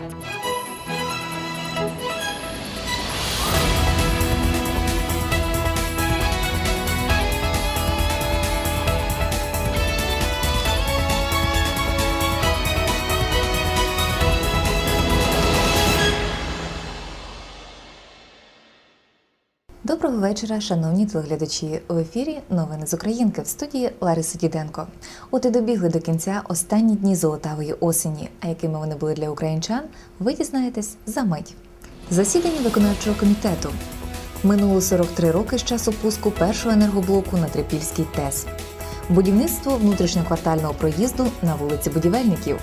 Thank you. Доброго вечора, шановні телеглядачі. В ефірі новини з Українки в студії Лариса Діденко. От і добігли до кінця останні дні золотавої осені. А якими вони були для українчан, ви дізнаєтесь за мить. Засідання виконавчого комітету. Минуло 43 роки з часу пуску першого енергоблоку на Трипільський ТЕС. Будівництво внутрішньоквартального проїзду на вулиці Будівельників.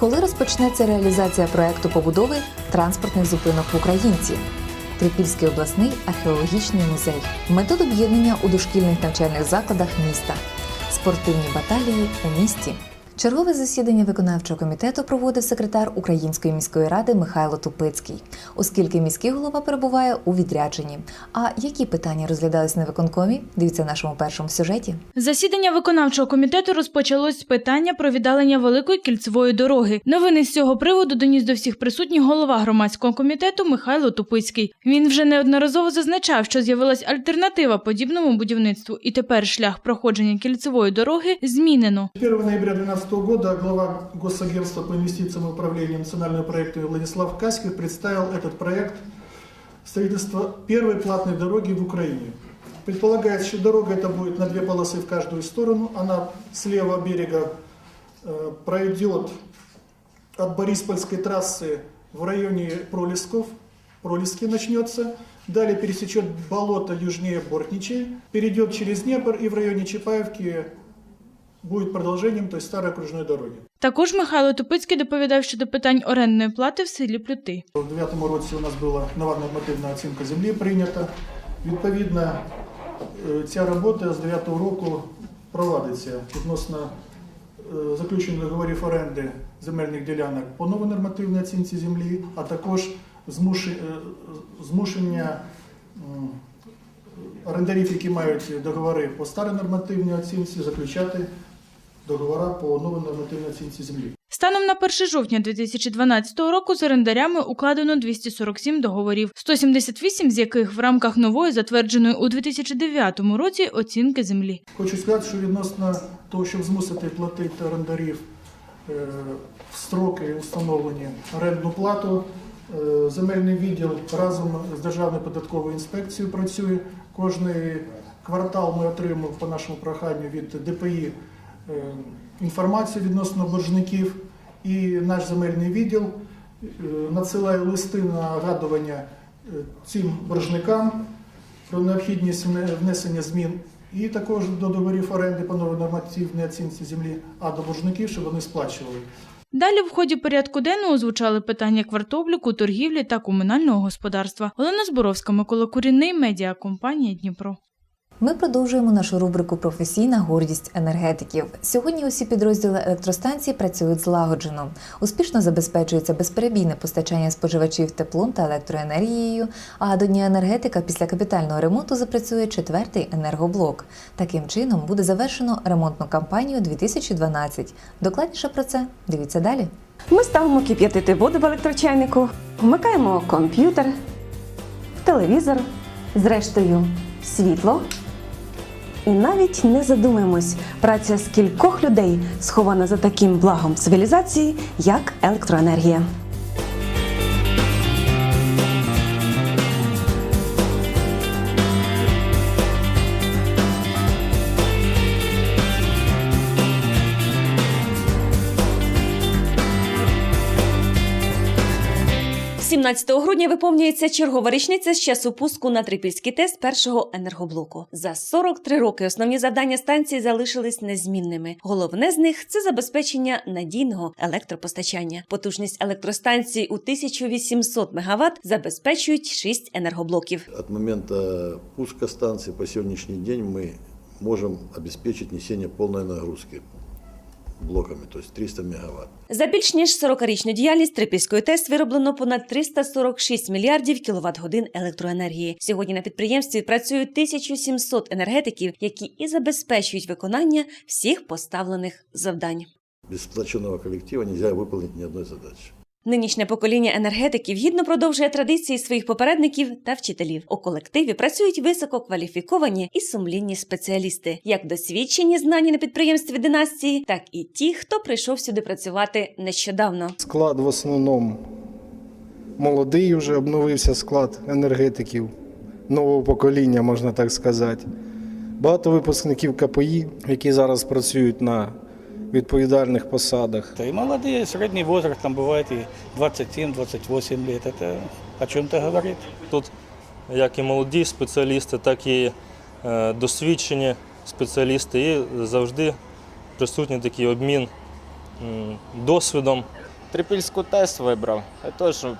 Коли розпочнеться реалізація проекту побудови транспортних зупинок в Українці? Трипільський обласний археологічний музей, метод об'єднання у дошкільних навчальних закладах міста, спортивні баталії у місті. Чергове засідання виконавчого комітету проводив секретар Української міської ради Михайло Тупицький, оскільки міський голова перебуває у відрядженні. А які питання розглядались на виконкомі? Дивіться в нашому першому сюжеті. Засідання виконавчого комітету розпочалось з питання про віддалення великої кільцевої дороги. Новини з цього приводу доніс до всіх присутніх голова громадського комітету Михайло Тупицький. Він вже неодноразово зазначав, що з'явилась альтернатива подібному будівництву, і тепер шлях проходження кільцевої дороги змінено. 1 ноября 2012 года глава Госагентства по инвестициям и управлению национального проекта Владислав Каськов представил этот проект строительства первой платной дороги в Украине. Предполагается, что дорога эта будет на две полосы в каждую сторону. Она с левого берега э, пройдет от Бориспольской трассы в районе Пролесков, Пролески начнется, далее пересечет болото южнее Бортничей, перейдет через Днепр и в районе Чапаевки будет продолжением той старой окружной дороги. Також Михайло Тупицький доповідав щодо питань орендної плати в селі Плюти. У 2009 році у нас була нова нормативна оцінка землі прийнята. Відповідно, е, ця робота з 2009 року провадиться відносно е, заключення договорів оренди земельних ділянок по новій нормативній оцінці землі, а також е, змушення орендарів, які мають договори по старій нормативній оцінці, заключати договори по новій нормативній оцінці землі. Станом на 1 жовтня 2012 року з орендарями укладено 247 договорів, 178 з яких в рамках нової затвердженої у 2009 році оцінки землі. Хочу сказати, що відносно того, щоб змусити платити орендарів е, в строки встановлені орендну плату, е, земельний відділ разом з Державною податковою інспекцією працює. Кожний квартал ми отримуємо по нашому проханню від ДПІ е, інформацію відносно боржників. І наш земельний відділ е, надсилає листи на нагадування е, цим боржникам про необхідність внесення змін і також до договорів оренди по нормативній оцінці землі, а до боржників, щоб вони сплачували. Далі в ході порядку денного звучали питання квартобліку, торгівлі та комунального господарства. Олена Зборовська, Микола Курінний, медіакомпанія Дніпро. Ми продовжуємо нашу рубрику Професійна гордість енергетиків. Сьогодні усі підрозділи електростанції працюють злагоджено. Успішно забезпечується безперебійне постачання споживачів теплом та електроенергією. А до Дня енергетика після капітального ремонту запрацює четвертий енергоблок. Таким чином буде завершено ремонтну кампанію 2012. Докладніше про це дивіться далі. Ми ставимо кип'ятити воду в електрочайнику, вмикаємо комп'ютер, телевізор, зрештою світло. І навіть не задумаємось, праця скількох людей схована за таким благом цивілізації, як електроенергія. – 17 грудня виповнюється чергова річниця з часу пуску на Трипільський ТЕС першого енергоблоку. За 43 роки основні завдання станції залишились незмінними. Головне з них це забезпечення надійного електропостачання. Потужність електростанції у 1800 МВт забезпечують 6 енергоблоків. От момента пуска станции по сегодняшний день мы можем обеспечить несение полной нагрузки блоками, то есть 300 мегаватт. За більш ніж 40-річну діяльність Трипільської ТЕС вироблено понад 346 мільярдів кіловат-годин електроенергії. Сьогодні на підприємстві працюють 1700 енергетиків, які і забезпечують виконання всіх поставлених завдань. Без сплоченого колектива не можна виконати ні одної задачи. Нинішнє покоління енергетиків гідно продовжує традиції своїх попередників та вчителів. У колективі працюють висококваліфіковані і сумлінні спеціалісти, як досвідчені знані на підприємстві династії, так і ті, хто прийшов сюди працювати нещодавно. Склад в основному молодий вже обновився склад енергетиків нового покоління, можна так сказати. Багато випускників КПІ, які зараз працюють на відповідальних посадах. Да и молодые, средний возраст, там бывает и 27-28 лет. Это о чем-то говорит. Тут як і молоді спеціалісти, так і е, досвідчені спеціалісти, і завжди присутній такий обмін м, досвідом. Трипільську ТЕС вибрав. Це що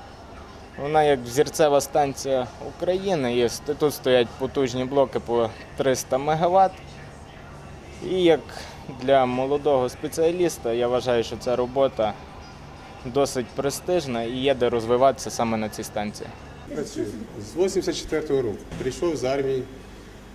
вона як взірцева станція України є. Тут стоять потужні блоки по 300 МВт. І як для молодого спеціаліста я вважаю, що ця робота досить престижна і є де розвиватися саме на цій станції. Працюю. З 84-го року. Прийшов з армії,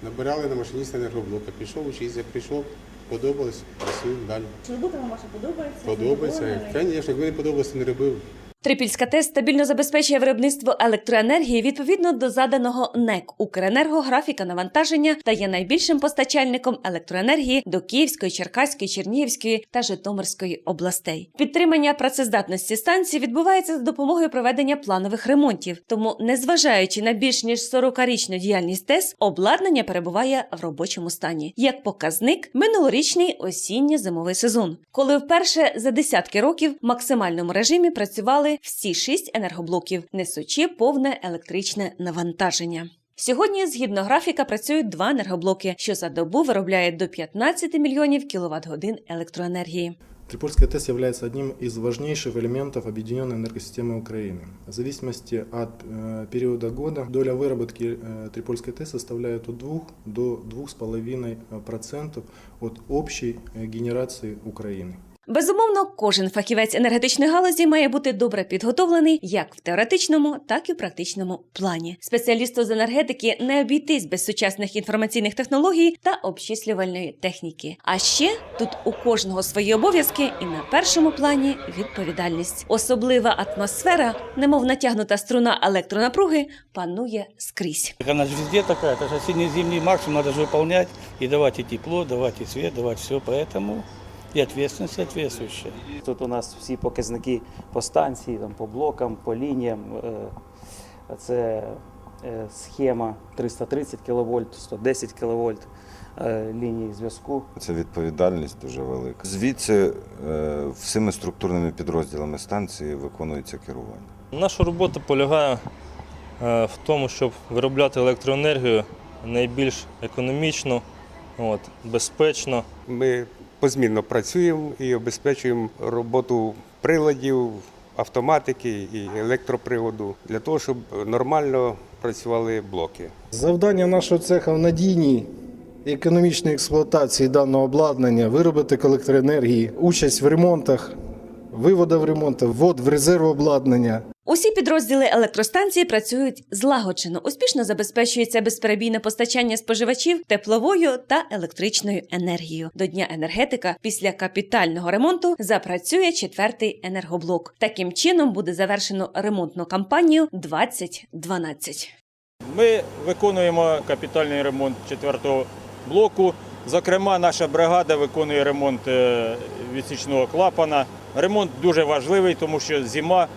набирали на машиніста енергоблока. Пішов учитися, як прийшов, подобалось, працюю далі. Чи робота вам ваша подобається? Подобається. Звісно, якби не подобалося, не робив. Трипільська ТЕС стабільно забезпечує виробництво електроенергії відповідно до заданого НЕК Укренерго графіка навантаження та є найбільшим постачальником електроенергії до Київської, Черкаської, Чернігівської та Житомирської областей. Підтримання працездатності станції відбувається за допомогою проведення планових ремонтів. Тому, незважаючи на більш ніж 40-річну діяльність ТЕС, обладнання перебуває в робочому стані. Як показник, минулорічний осінньо-зимовий сезон, коли вперше за десятки років в максимальному режимі працювали всі шість енергоблоків, несучи повне електричне навантаження. Сьогодні, згідно графіка, працюють два енергоблоки, що за добу виробляють до 15 мільйонів кіловат годин електроенергії. Трипольская ТЭС является одним из важнейших элементов объединенной энергосистемы Украины. В зависимости от э, периода года доля выработки э, Трипольской ТЭС составляет от 2 до 2,5% от общей э, генерации Украины. Безумовно, кожен фахівець енергетичної галузі має бути добре підготовлений як в теоретичному, так і в практичному плані. Спеціалісту з енергетики не обійтись без сучасних інформаційних технологій та обчислювальної техніки. А ще тут у кожного свої обов'язки, і на першому плані відповідальність. Особлива атмосфера, немов натягнута струна електронапруги, панує скрізь. Так Она же везде такая, это же осенне-зимний максимум надо же выполнять. И давать и тепло, давать и свет, давать все. Поэтому и ответственность соответствующая. Тут у нас всі показники по станції, там, по блокам, по лініям. Е, Це е, схема 330 кВт, 110 кВт лінії зв'язку. Це відповідальність дуже велика. Звідси е, всіми структурними підрозділами станції виконується керування. Наша робота полягає в тому, щоб виробляти електроенергію найбільш економічно, от, безпечно. Ми позмінно працюємо і обезпечуємо роботу приладів, автоматики і електроприводу для того, щоб нормально працювали блоки. Завдання нашого цеха в надійній Економічної експлуатації даного обладнання, виробити електроенергії, участь в ремонтах, вивода в ремонтах, ввод в резерв обладнання. Усі підрозділи електростанції працюють злагоджено, успішно забезпечується безперебійне постачання споживачів тепловою та електричною енергією. До дня енергетика після капітального ремонту запрацює четвертий енергоблок. Таким чином буде завершено ремонтну кампанію 2012. Ми виконуємо капітальний ремонт четвертого блоку. Зокрема, наша бригада виконує ремонт е, відсічного клапана. Ремонт дуже важливий, тому що зима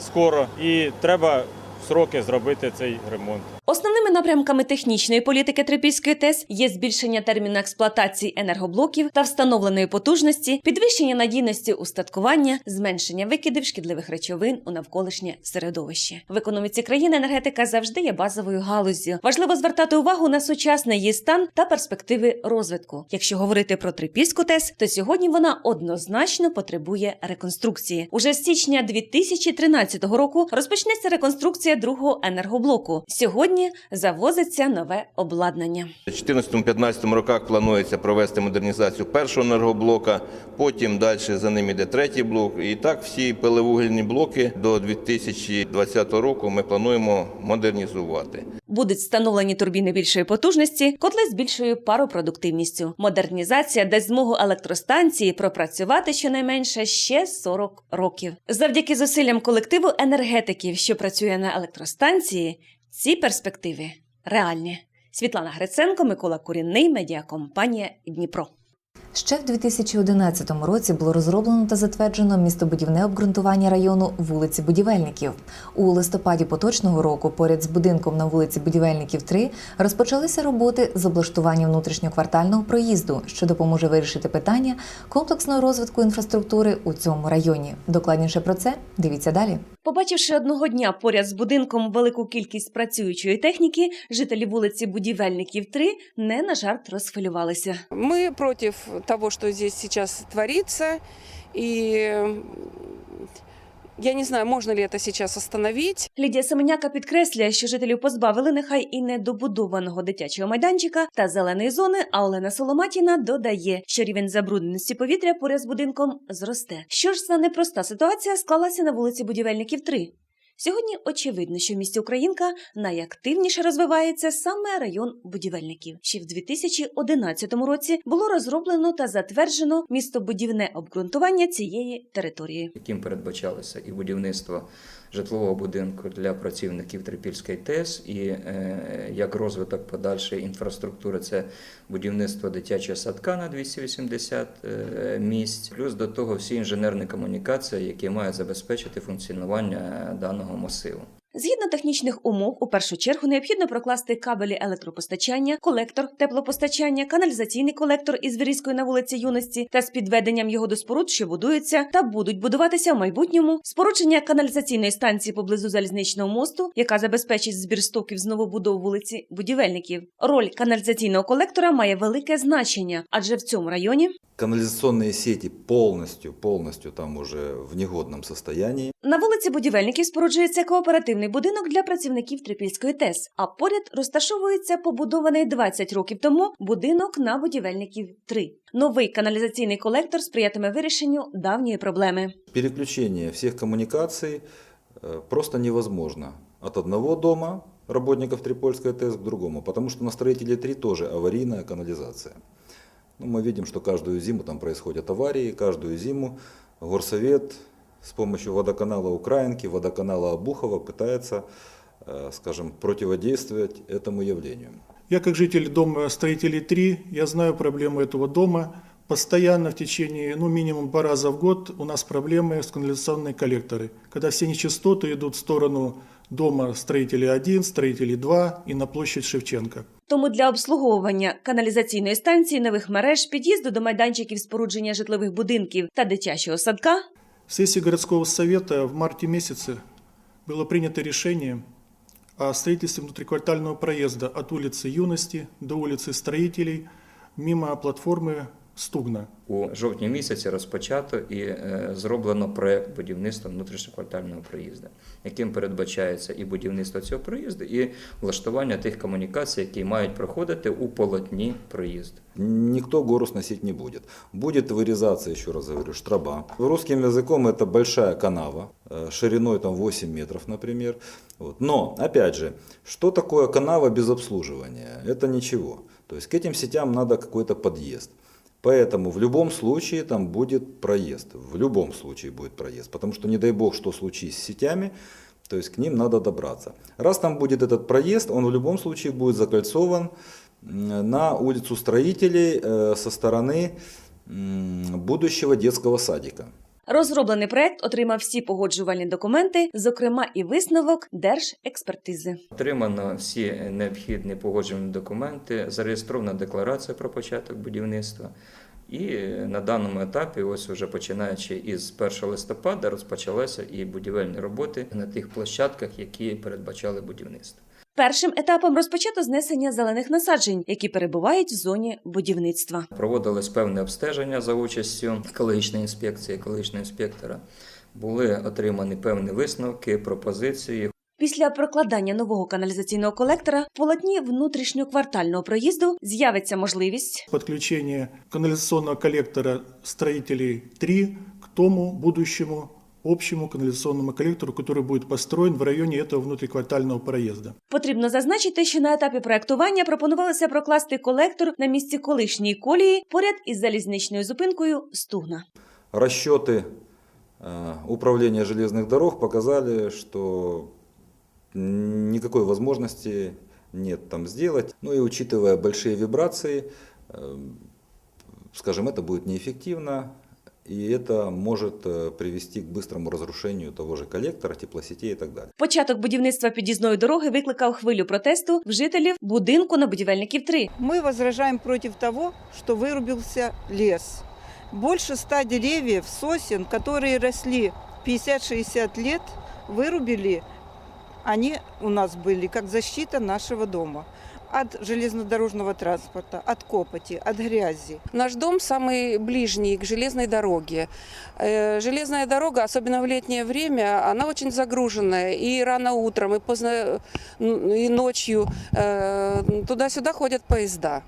скоро і треба в сроки зробити цей ремонт. Основними напрямками технічної політики Трипільської ТЕС є збільшення терміну експлуатації енергоблоків та встановленої потужності, підвищення надійності устаткування, зменшення викидів шкідливих речовин у навколишнє середовище. В економіці країни енергетика завжди є базовою галуззю. Важливо звертати увагу на сучасний її стан та перспективи розвитку. Якщо говорити про Трипільську ТЕС, то сьогодні вона однозначно потребує реконструкції. Уже з січня 2013 року розпочнеться реконструкція другого енергоблоку. Сьогодні районі завозиться нове обладнання. У 2014-2015 роках планується провести модернізацію першого енергоблока, потім далі за ним йде третій блок. І так всі пилевугільні блоки до 2020 року ми плануємо модернізувати. Будуть встановлені турбіни більшої потужності, котли з більшою паропродуктивністю. Модернізація дасть змогу електростанції пропрацювати щонайменше ще 40 років. Завдяки зусиллям колективу енергетиків, що працює на електростанції, ці перспективи реальні. Світлана Гриценко, Микола Курінний, медіакомпанія Дніпро. Ще в 2011 році було розроблено та затверджено містобудівне обґрунтування району вулиці Будівельників. У листопаді поточного року, поряд з будинком на вулиці Будівельників 3, розпочалися роботи з облаштування внутрішньоквартального проїзду, що допоможе вирішити питання комплексного розвитку інфраструктури у цьому районі. Докладніше про це дивіться далі. Побачивши одного дня поряд з будинком велику кількість працюючої техніки, жителі вулиці Будівельників 3 не на жарт розхвилювалися. Мы против того, что здесь сейчас творится, и я не знаю, можно ли это сейчас остановить. Лідія Семеняка підкреслює, що жителів позбавили нехай і недобудованого дитячого майданчика та зеленої зони. А Олена Соломатіна додає, що рівень забрудненості повітря поряд з будинком зросте. Що ж за непроста ситуація склалася на вулиці Будівельників 3? Сьогодні очевидно, що в місті Українка найактивніше розвивається саме район будівельників. Ще в 2011 році було розроблено та затверджено містобудівне обґрунтування цієї території. яким передбачалося і будівництво житлового будинку для працівників Трипільської ТЕС, і е, як розвиток подальшої інфраструктури це будівництво дитячого садка на 280 е, місць, плюс до того всі інженерні комунікації, які мають забезпечити функціонування даного масиву. Згідно технічних умов, у першу чергу необхідно прокласти кабелі електропостачання, колектор теплопостачання, каналізаційний колектор із вирізкою на вулиці Юності та з підведенням його до споруд, що будуються та будуть будуватися в майбутньому, спорудження каналізаційної станції поблизу залізничного мосту, яка забезпечить збір стоків з новобудов вулиці будівельників. Роль каналізаційного колектора має велике значення, адже в цьому районі Канализационные сети полностью, полностью там уже в негодном состоянии. На вулиці Будівельників споруджується кооперативний будинок для працівників Трипільської ТЕС, а поряд розташовується побудований 20 років тому будинок на Будівельників 3. Новий каналізаційний колектор сприятиме вирішенню давньої проблеми. Переключение всех коммуникаций э, просто невозможно от одного дома работников Трипольской ТЭС к другому, потому что на строителей 3 тоже аварийная канализация. Ну, мы видим, что каждую зиму там происходят аварии, каждую зиму горсовет с помощью водоканала Украинки, водоканала Обухова пытается, э, скажем, противодействовать этому явлению. Я как житель дома строителей 3, я знаю проблему этого дома. Постоянно в течение, ну, минимум два раза в год у нас проблемы с канализационной коллекторы. Когда все нечистоты идут в сторону дома строителей 1, строителей 2 и на площадь Шевченко. Тому для обслуговування каналізаційної станції нових мереж, під'їзду до майданчиків спорудження житлових будинків та дитячого садка В сессии городского совета в марте месяце было принято решение о строительстве внутриквартального проезда от улицы Юности до улицы Строителей мимо платформы Стугна. У жовтні місяці розпочато і е, зроблено проект будівництва внутрішньоквартального проїзду, яким передбачається і будівництво цього проїзду, і влаштування тих комунікацій, які мають проходити у полотні проїзду. Никто гору сносить не будет. Будет вырезаться, еще раз говорю, штраба. Русским языком это большая канава, э, шириной там 8 метров, например. Вот. Но, опять же, что такое канава без обслуживания? Это ничего. То есть к этим сетям надо какой-то подъезд. Поэтому в любом случае там будет проезд. В любом случае будет проезд. Потому что не дай бог, что случись с сетями, то есть к ним надо добраться. Раз там будет этот проезд, он в любом случае будет закольцован м, на улицу строителей э, со стороны м, будущего детского садика. Розроблений проект отримав всі погоджувальні документи, зокрема і висновок держекспертизи. Отримано всі необхідні погоджувальні документи, зареєстрована декларація про початок будівництва. І на даному етапі, ось уже починаючи із 1 листопада, розпочалися і будівельні роботи на тих площадках, які передбачали будівництво. Першим етапом розпочато знесення зелених насаджень, які перебувають в зоні будівництва. Проводилось певне обстеження за участю екологічної інспекції, екологічного інспектора. Були отримані певні висновки, пропозиції. Після прокладання нового каналізаційного колектора в полотні внутрішньоквартального проїзду з'явиться можливість Подключение канализационного коллектора строителей 3 к тому будущему общему канализационному коллектору, который будет построен в районе этого внутриквартального проезда. Потрібно зазначити, що на етапі проектування пропонувалося прокласти колектор на місці колишньої колії поряд із залізничною зупинкою Стугна. Расчеты э, управления железных дорог показали, что никакой возможности нет там сделать. Ну и учитывая большие вибрации, э, скажем, это будет неэффективно, и это может э, привести к быстрому разрушению того же коллектора, теплосетей и так далее. Початок будівництва під'їзної дороги викликав хвилю протесту в жителів будинку на будівельників 3. Мы возражаем против того, что вырубился лес. Больше ста деревьев, сосен, которые росли 50-60 лет, вырубили. Они у нас были как защита нашего дома от железнодорожного транспорта, от копоти, от грязи. Наш дом самый ближний к железной дороге. Э, Железная дорога, особенно в летнее время, она очень загруженная. И рано утром, и поздно м, и ночью э, туда-сюда ходят поезда.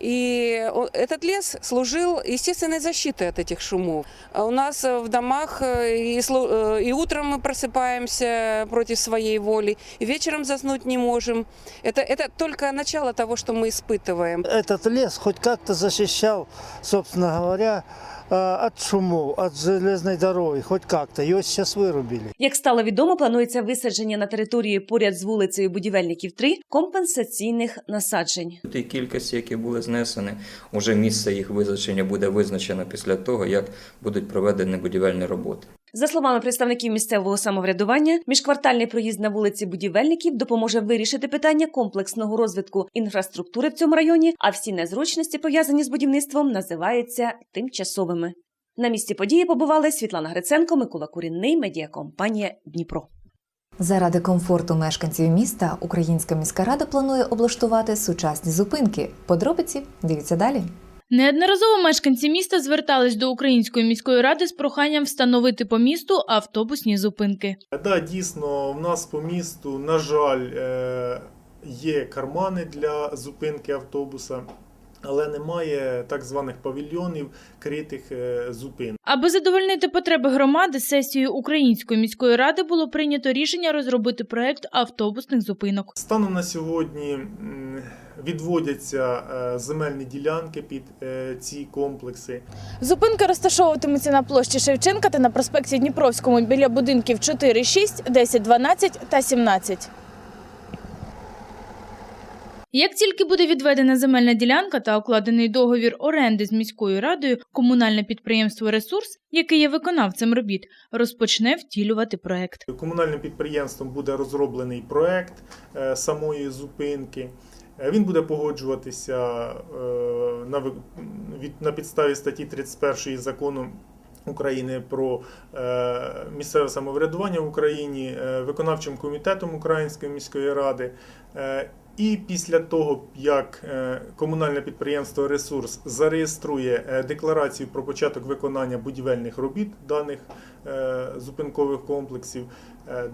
И о- этот лес служил естественной защитой от этих шумов. А У нас э, в домах э, и, слу- э, и утром мы просыпаемся против своей воли, и вечером заснуть не можем. Это, это только начало того, что мы испытываем. Этот лес хоть как-то защищал, собственно говоря, э, от А железної железной дороги, хоч як-то. Його зараз виробили. Як стало відомо, планується висадження на території поряд з вулицею будівельників 3 компенсаційних насаджень. Ті кількості, які були знесені, уже місце їх визначення буде визначено після того, як будуть проведені будівельні роботи. За словами представників місцевого самоврядування, міжквартальний проїзд на вулиці будівельників допоможе вирішити питання комплексного розвитку інфраструктури в цьому районі, а всі незручності, пов'язані з будівництвом, називаються тимчасовими. На місці події побували Світлана Гриценко, Микола Курінний, медіакомпанія Дніпро. Заради комфорту мешканців міста Українська міська рада планує облаштувати сучасні зупинки. Подробиці дивіться далі. Неодноразово мешканці міста звертались до Української міської ради з проханням встановити по місту автобусні зупинки. Да, дійсно, в нас по місту, на жаль, е, є кармани для зупинки автобуса, але немає так званих павільйонів критих е, зупин. Аби задовольнити потреби громади, сесією Української міської ради було прийнято рішення розробити проект автобусних зупинок. Станом на сьогодні відводяться е, земельні ділянки під е, ці комплекси. Зупинки розташовуватимуться на площі Шевченка та на проспекті Дніпровському біля будинків 4, 6, 10, 12 та 17. Як тільки буде відведена земельна ділянка та укладений договір оренди з міською радою, комунальне підприємство Ресурс, яке є виконавцем робіт, розпочне втілювати проект. Комунальним підприємством буде розроблений проект е, самої зупинки. Е, Він буде погоджуватися е, на, на підставі статті 31 закону України про е, місцеве самоврядування в Україні, виконавчим комітетом Української міської ради. І після того, як е, комунальне підприємство Ресурс зареєструє е, декларацію про початок виконання будівельних робіт даних е, зупинкових комплексів,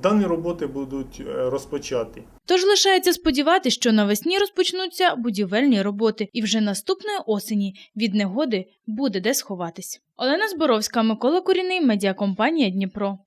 дані роботи будуть розпочаті. Тож лишається сподіватися, що навесні розпочнуться будівельні роботи, і вже наступної осені від негоди буде де сховатись. Олена Зборовська, Микола Куріний, медіакомпанія Дніпро.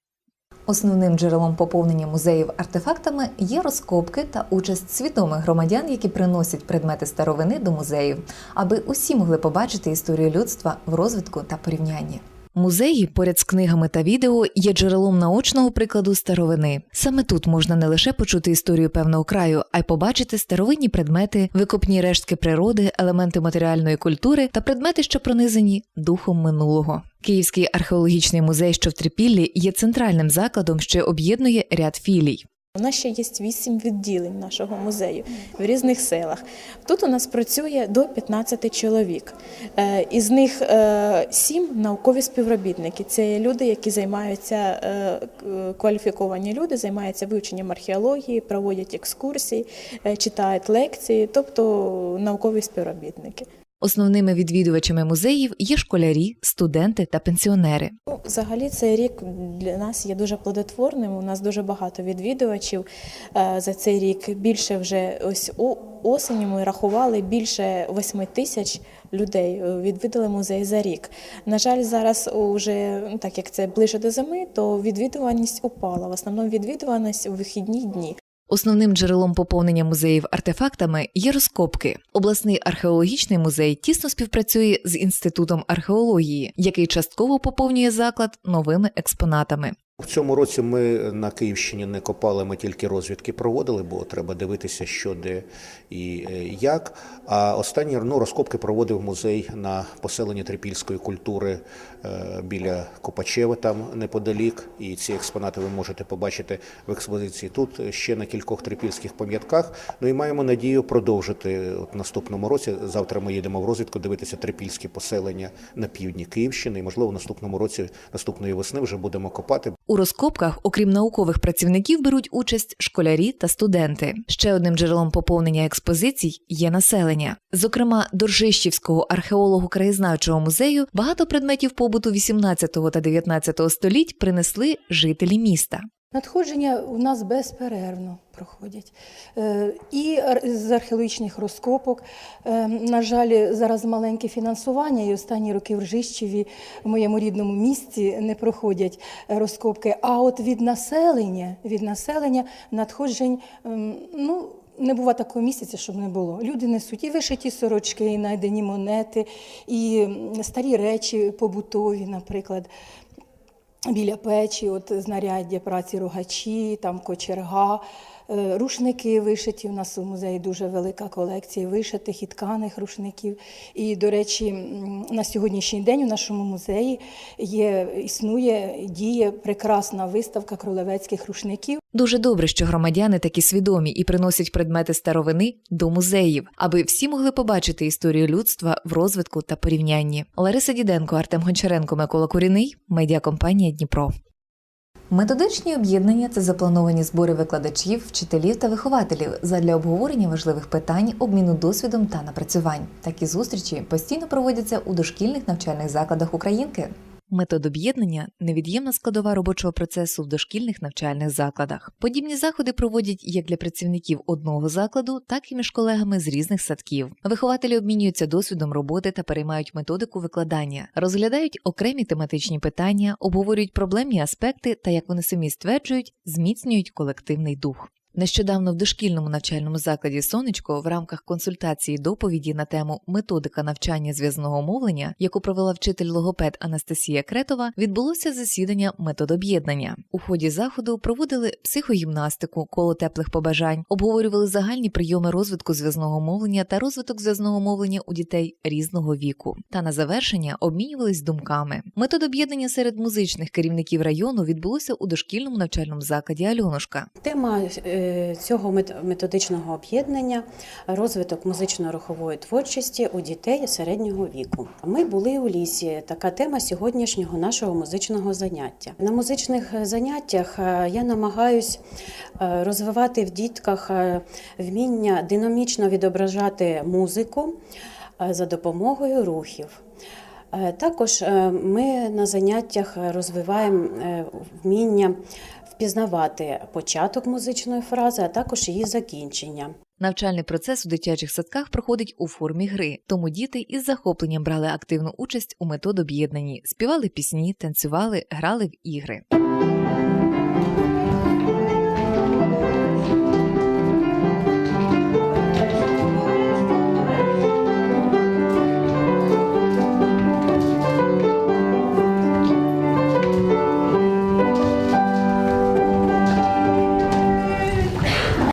Основним джерелом поповнення музеїв артефактами є розкопки та участь свідомих громадян, які приносять предмети старовини до музеїв, аби усі могли побачити історію людства в розвитку та порівнянні. Музеї поряд з книгами та відео є джерелом наочного прикладу старовини. Саме тут можна не лише почути історію певного краю, а й побачити старовинні предмети, викопні рештки природи, елементи матеріальної культури та предмети, що пронизані духом минулого. Київський археологічний музей, що в Трипіллі, є центральним закладом, що об'єднує ряд філій. У нас ще є вісім відділень нашого музею в різних селах. Тут у нас працює до 15 чоловік. Е, Із них е, сім наукові співробітники. Це люди, які займаються е, кваліфіковані люди, займаються вивченням археології, проводять екскурсії, читають лекції, тобто наукові співробітники. Основними відвідувачами музеїв є школярі, студенти та пенсіонери. Ну, Взагалі цей рік для нас є дуже плодотворним. У нас дуже багато відвідувачів е, за цей рік. Більше вже ось у осені ми рахували більше 8 тисяч людей е, відвідали музей за рік. На жаль, зараз уже ну, так як це ближче до зими, то відвідуваність упала. В основному відвідуваність у вихідні дні. Основним джерелом поповнення музеїв артефактами є розкопки. Обласний археологічний музей тісно співпрацює з інститутом археології, який частково поповнює заклад новими експонатами. В цьому році ми на Київщині не копали, ми тільки розвідки проводили, бо треба дивитися, що де і е, як. А останні ну, розкопки проводив музей на поселенні трипільської культури е, біля Копачева, там неподалік. І ці експонати ви можете побачити в експозиції тут ще на кількох трипільських пам'ятках. Ну і маємо надію продовжити от наступному році. Завтра ми їдемо в розвідку дивитися трипільські поселення на півдні Київщини. І можливо, в наступному році, наступної весни, вже будемо копати. У розкопках, окрім наукових працівників, беруть участь школярі та студенти. Ще одним джерелом поповнення експозицій є населення. Зокрема, до Ржищівського археолого-краєзнавчого музею багато предметів побуту 18 та 19 століть принесли жителі міста. Надходження у нас безперервно проходять. Е, І з археологічних розкопок. Е, На жаль, зараз маленьке фінансування, і останні роки в Ржищеві, в моєму рідному місті, не проходять розкопки. А от від населення, від населення надходжень, ем, ну, не буває такого місяця, щоб не було. Люди несуть і вишиті сорочки, і знайдені монети, і старі речі побутові, наприклад біля печі, от знаряддя праці рогачі, там кочерга, рушники вишиті. У нас у музеї дуже велика колекція вишитих і тканих рушників. І, до речі, на сьогоднішній день у нашому музеї є, існує, діє прекрасна виставка кролевецьких рушників. Дуже добре, що громадяни такі свідомі і приносять предмети старовини до музеїв, аби всі могли побачити історію людства в розвитку та порівнянні. Лариса Діденко, Артем Гончаренко, Микола Куріний, медіакомпанія Дніпро. Методичні об'єднання це заплановані збори викладачів, вчителів та вихователів задля обговорення важливих питань, обміну досвідом та напрацювань. Такі зустрічі постійно проводяться у дошкільних навчальних закладах Українки. Метод об'єднання невід'ємна складова робочого процесу в дошкільних навчальних закладах. Подібні заходи проводять як для працівників одного закладу, так і між колегами з різних садків. Вихователі обмінюються досвідом роботи та переймають методику викладання, розглядають окремі тематичні питання, обговорюють проблемні аспекти та, як вони самі стверджують, зміцнюють колективний дух. Нещодавно в дошкільному навчальному закладі Сонечко в рамках консультації доповіді на тему методика навчання зв'язного мовлення, яку провела вчитель логопед Анастасія Кретова, відбулося засідання методоб'єднання. У ході заходу проводили психогімнастику, коло теплих побажань, обговорювали загальні прийоми розвитку зв'язного мовлення та розвиток зв'язного мовлення у дітей різного віку. Та на завершення обмінювались думками. Методоб'єднання серед музичних керівників району відбулося у дошкільному навчальному закладі Альонушка. Тема е, цього методичного об'єднання розвиток музично-рухової творчості у дітей середнього віку. Ми були у лісі. Така тема сьогоднішнього нашого музичного заняття. На музичних заняттях е, я намагаюсь е, розвивати в дітках е, вміння динамічно відображати музику е, за допомогою рухів. Е, Також е, ми на заняттях розвиваємо е, вміння впізнавати початок музичної фрази, а також її закінчення. Навчальний процес у дитячих садках проходить у формі гри, тому діти із захопленням брали активну участь у методоб'єднанні, співали пісні, танцювали, грали в ігри.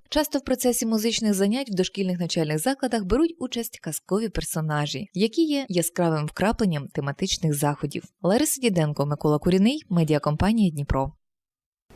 Часто в процесі музичних занять в дошкільних навчальних закладах беруть участь казкові персонажі, які є яскравим вкрапленням тематичних заходів. Лариса Діденко, Микола Куріний, медіакомпанія Дніпро.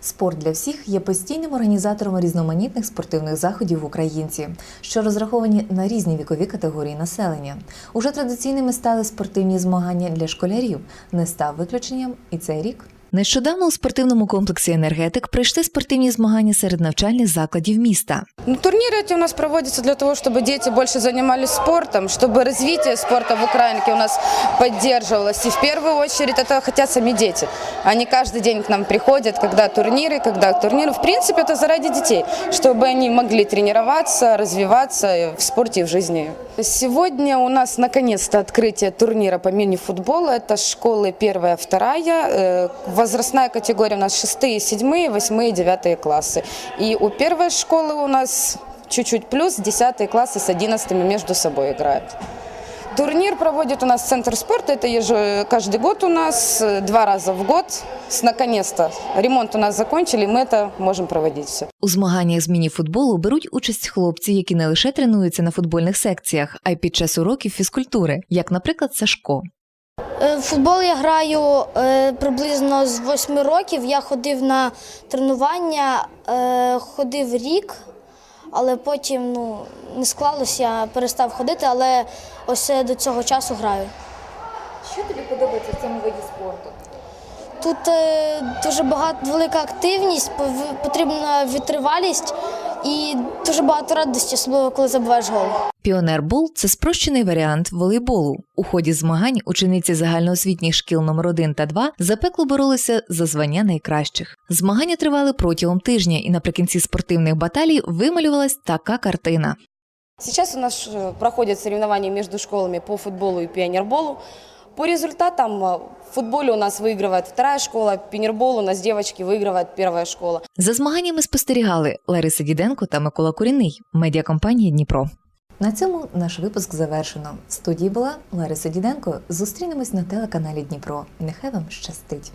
Спорт для всіх є постійним організатором різноманітних спортивних заходів в Українці, що розраховані на різні вікові категорії населення. Уже традиційними стали спортивні змагання для школярів. Не став виключенням і цей рік. Нещодавно у спортивному комплексі енергетик пройшли спортивні змагання серед навчальних закладів міста. Ну, турниры эти у нас проводятся для того, чтобы дети больше занимались спортом, чтобы развитие спорта в Украинке у нас поддерживалось. И в первую очередь это хотят сами дети. Они каждый день к нам приходят, когда турниры, когда турниры. В принципе, это заради детей, чтобы они могли тренироваться, развиваться в спорте и в жизни. Сегодня у нас наконец-то открытие турнира по мини-футболу. Это школы первая, вторая. Э, Возрастная категория у нас шестые, седьмые, восьмые, девятые классы. И у первой школы у нас чуть-чуть плюс, десятые классы с одиннадцатыми между собой играют. Турнир проводит у нас Центр спорта, это еже- каждый год у нас, э, два раза в год. С- Наконец-то ремонт у нас закончили, мы это можем проводить все. У змаганнях з міні-футболу беруть участь хлопці, які не лише тренуються на футбольних секціях, а й під час уроків фізкультури, як, наприклад, Сашко. Е, футбол я граю е, приблизно з 8 років. Я ходив на тренування, е, ходив рік, але потім ну, не склалося, перестав ходити, але ось до цього часу граю. Що тобі подобається в цьому виді спорту? Тут е, дуже багато велика активність, потрібна витривалість і дуже багато радості, особливо коли забиваєш гол. Піонербол це спрощений варіант волейболу. У ході змагань учениці загальноосвітніх шкіл номер 1 та 2 запекло боролися за звання найкращих. Змагання тривали протягом тижня, і наприкінці спортивних баталій вималювалась така картина. Сейчас у нас э, проходят соревнования между школами по футболу и пионерболу. По результатам э, в футболе у нас выигрывает вторая школа, пионербол у нас девочки выигрывает первая школа. За змаганнями спостерігали Лариса Діденко та Микола Куріний, медіакомпанія Дніпро. На цьому наш випуск завершено. В студії була Лариса Діденко. Зустрінемось на телеканалі Дніпро. Нехай вам щастить.